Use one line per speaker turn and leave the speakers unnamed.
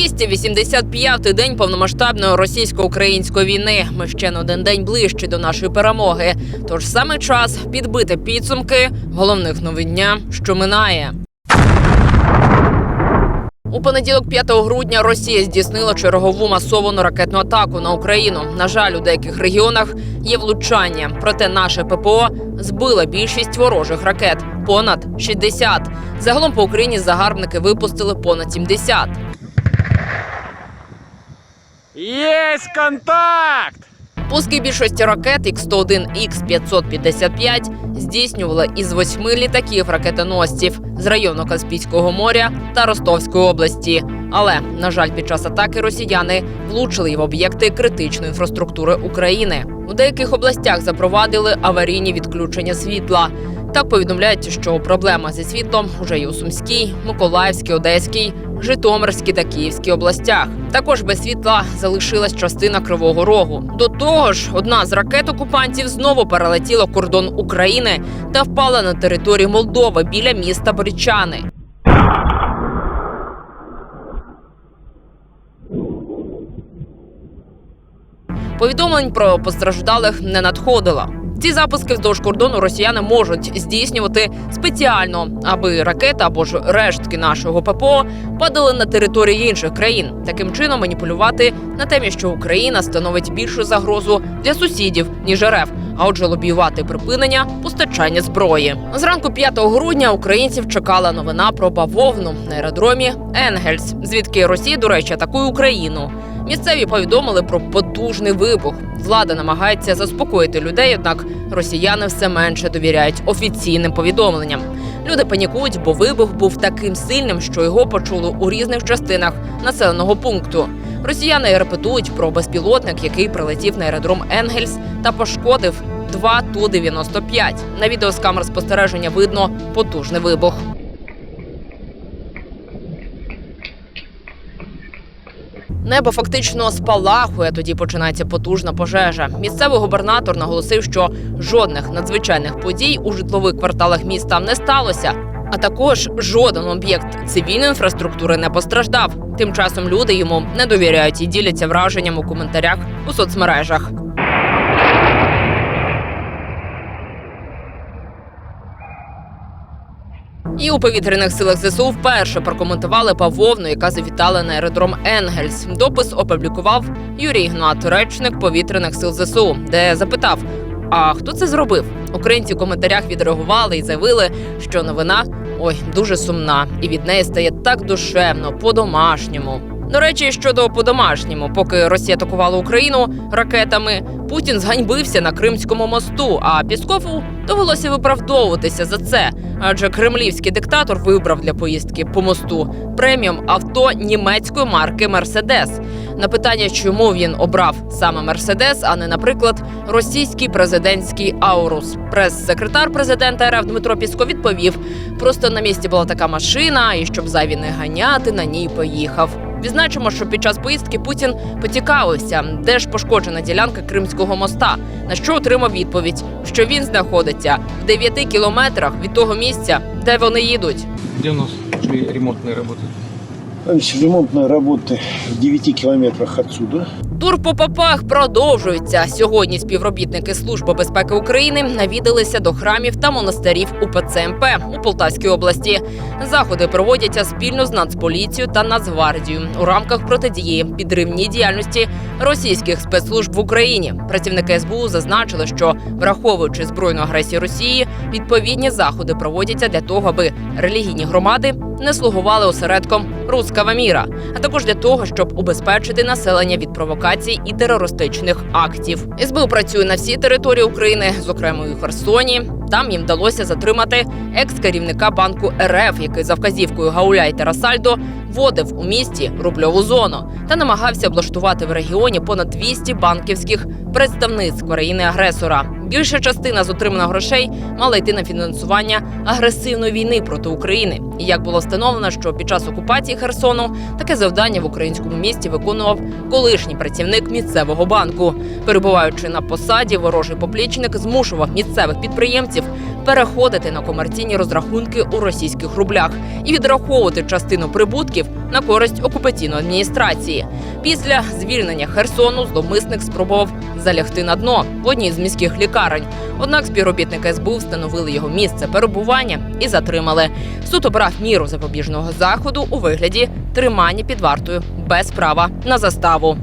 285-й день повномасштабної російсько-української війни. Ми ще на один день ближче до нашої перемоги. Тож саме час підбити підсумки головних новин дня, що минає. У понеділок, 5 грудня, Росія здійснила чергову масовану ракетну атаку на Україну. На жаль, у деяких регіонах є влучання. Проте наше ППО збило більшість ворожих ракет понад 60. Загалом по Україні загарбники випустили понад 70.
Есть контакт!
Пуски більшості ракет Х-101, Х-555 здійснювали із восьми літаків ракетоносців з району Каспійського моря та Ростовської області. Але на жаль, під час атаки росіяни влучили в об'єкти критичної інфраструктури України. У деяких областях запровадили аварійні відключення світла. Так повідомляється, що проблема зі світлом уже є у Сумській, Миколаївській, Одеській, Житомирській та Київській областях. Також без світла залишилась частина Кривого Рогу. До того ж, одна з ракет окупантів знову перелетіла кордон України та впала на територію Молдови біля міста Борічани. Повідомлень про постраждалих не надходило. Ці запуски вздовж кордону росіяни можуть здійснювати спеціально, аби ракета або ж рештки нашого ППО падали на території інших країн. Таким чином маніпулювати на темі, що Україна становить більшу загрозу для сусідів ніж РФ, а отже, лобіювати припинення постачання зброї. Зранку 5 грудня українців чекала новина про бавовну на аеродромі Енгельс, звідки Росія, до речі, атакує Україну. Місцеві повідомили про потужний вибух. Влада намагається заспокоїти людей, однак росіяни все менше довіряють офіційним повідомленням. Люди панікують, бо вибух був таким сильним, що його почули у різних частинах населеного пункту. Росіяни репетують про безпілотник, який прилетів на аеродром Енгельс та пошкодив два Ту-95. На відео з камер спостереження видно потужний вибух. Небо фактично спалахує. Тоді починається потужна пожежа. Місцевий губернатор наголосив, що жодних надзвичайних подій у житлових кварталах міста не сталося. А також жоден об'єкт цивільної інфраструктури не постраждав. Тим часом люди йому не довіряють і діляться враженням у коментарях у соцмережах. І у повітряних силах ЗСУ вперше прокоментували бавовну, яка завітала на аеродром Енгельс. Допис опублікував Юрій Гнат, речник повітряних сил ЗСУ, де запитав: а хто це зробив? Українці в коментарях відреагували і заявили, що новина ой дуже сумна, і від неї стає так душевно, по-домашньому. До речі, щодо по-домашньому, поки Росія атакувала Україну ракетами, Путін зганьбився на Кримському мосту. А Піскову довелося виправдовуватися за це, адже кремлівський диктатор вибрав для поїздки по мосту преміум авто німецької марки Мерседес. На питання, чому він обрав саме Мерседес, а не, наприклад, російський президентський Аурус. Прес-секретар президента РФ Дмитро Пісков відповів: просто на місці була така машина, і щоб зайві не ганяти, на ній поїхав. Відзначимо, що під час поїздки Путін поцікавився, де ж пошкоджена ділянка Кримського моста, на що отримав відповідь, що він знаходиться в 9 кілометрах від того місця, де вони їдуть.
Где у нас шли ремонтные работы?
Значит, ремонтные работы в 9 километрах отсюда.
Тур по попах продовжується. Сьогодні співробітники Служби безпеки України навідалися до храмів та монастирів УПЦ МП у Полтавській області. Заходи проводяться спільно з Нацполіцією та Нацгвардією у рамках протидії підривній діяльності російських спецслужб в Україні. Працівники СБУ зазначили, що враховуючи збройну агресію Росії, відповідні заходи проводяться для того, аби релігійні громади не слугували осередком рускава міра, а також для того, щоб убезпечити населення від провокацій і терористичних актів. СБУ працює на всій території України, зокрема і Херсоні. Там їм вдалося затримати екс-керівника банку РФ, який за вказівкою Гауляйтера Сальдо вводив у місті рубльову зону та намагався облаштувати в регіоні понад 200 банківських представництв країни-агресора. Більша частина з отриманих грошей мала йти на фінансування агресивної війни проти України. І як було встановлено, що під час окупації Херсону таке завдання в українському місті виконував колишній працівник місцевого банку. Перебуваючи на посаді, ворожий поплічник змушував місцевих підприємців переходити на комерційні розрахунки у російських рублях і відраховувати частину прибутків на користь окупаційної адміністрації. Після звільнення Херсону зловмисник спробував залягти на дно в одній з міських лікарень. Однак співробітники СБУ встановили його місце перебування і затримали. Суд обрав міру запобіжного заходу у вигляді тримання під вартою без права на заставу.